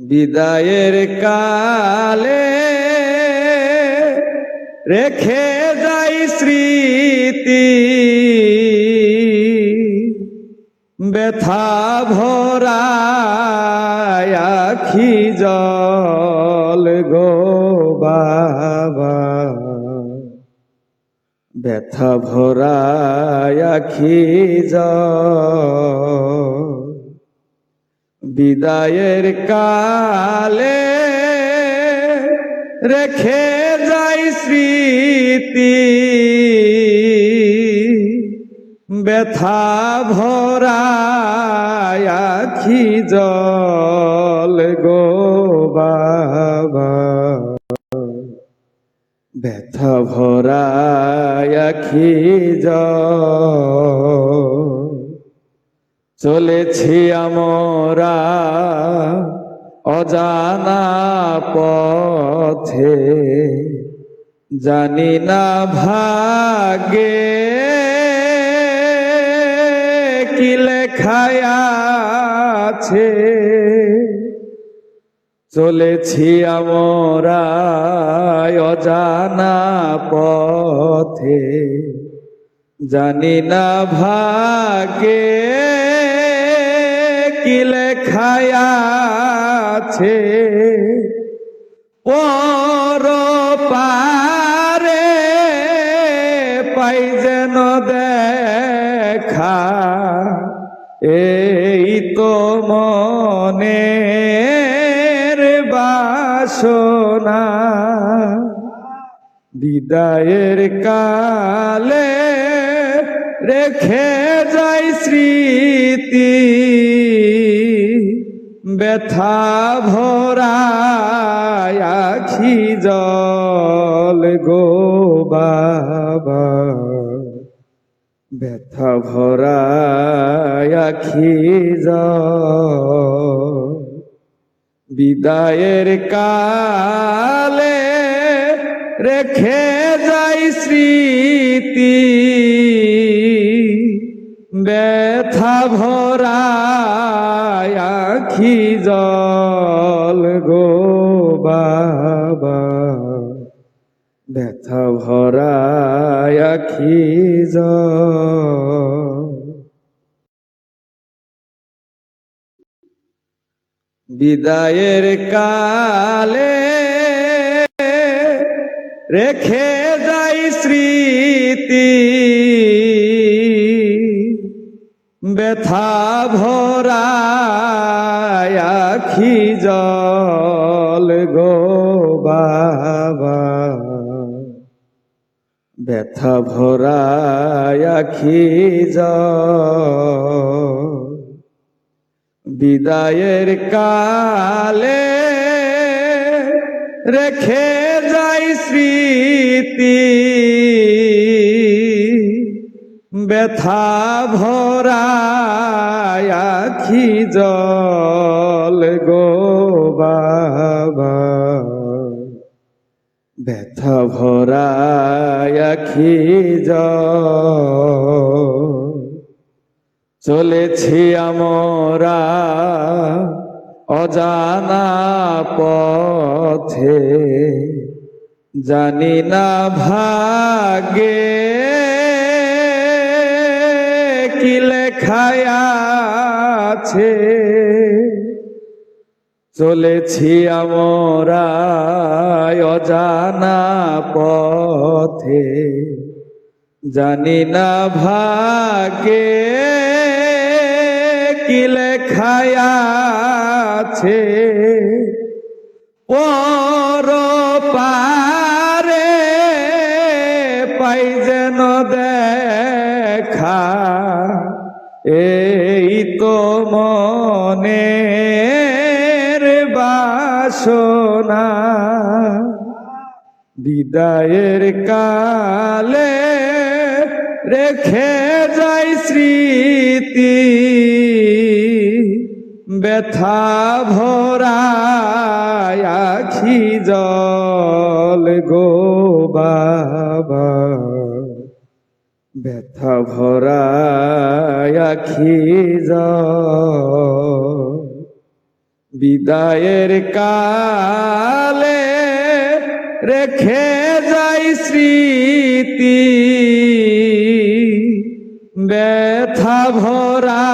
বিদায়ের কালে রেখে যাই স্মৃতি। ব্যথা ভরা আখি জল গো বাবা। ব্যথা ভরা আখি জল বিদায়ের কালে রেখে যাই স্মৃতি। ব্যথা ভরা আখি জল গো বাবা। ব্যথা আখি জল চলেছি আমরা অজানা পথে। জানি না ভাগে কি লেখায় আছে। চলেছি আমরা অজানা পথে। জানি না ভাগে কি লেখায় আছে? পর পারে পাই যেন দেখা। এই তো মনের বাসনা। বিদায়ের কালে রেখে যাই স্মৃতি, ব্যথা ভরা আখি জল গো বাবা। ব্যথা ভরা আখি জল, বিদায়ের কালে রেখে যাই স্মৃতি বাবা। ব্যথা ভরা আখি বিদায়ের কালে রেখে যাই স্মৃতি। ব্যথা ভরা আখি জল গো। বাবা। ব্যথা ভরা আখি বিদায়ের কালে রেখে যাই স্মৃতি। ব্যথা ভরা আখি জল গো বাবা ব্যথা আখি চলেছি আমরা অজানা পথে। জানি না ভাগে কি লেখায় আছে। চলেছি আমরা অজানা পথে। জানি না ভাগে কি লেখায় আছে। পর পারে পাই যেন দেখা। এই তো মনের বাসনা। বিদায়ের কালে রেখে যাই স্মৃতি। ব্যথা ভরা আখি জল গো বাবা। ব্যথা ভরা আখি জল বিদায়ের কালে রেখে যাই স্মৃতি। ব্যথা ভরা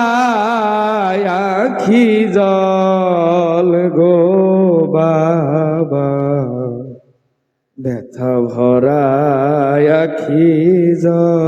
আখি জল গো বাবা। ব্যথা ভরা আখি জল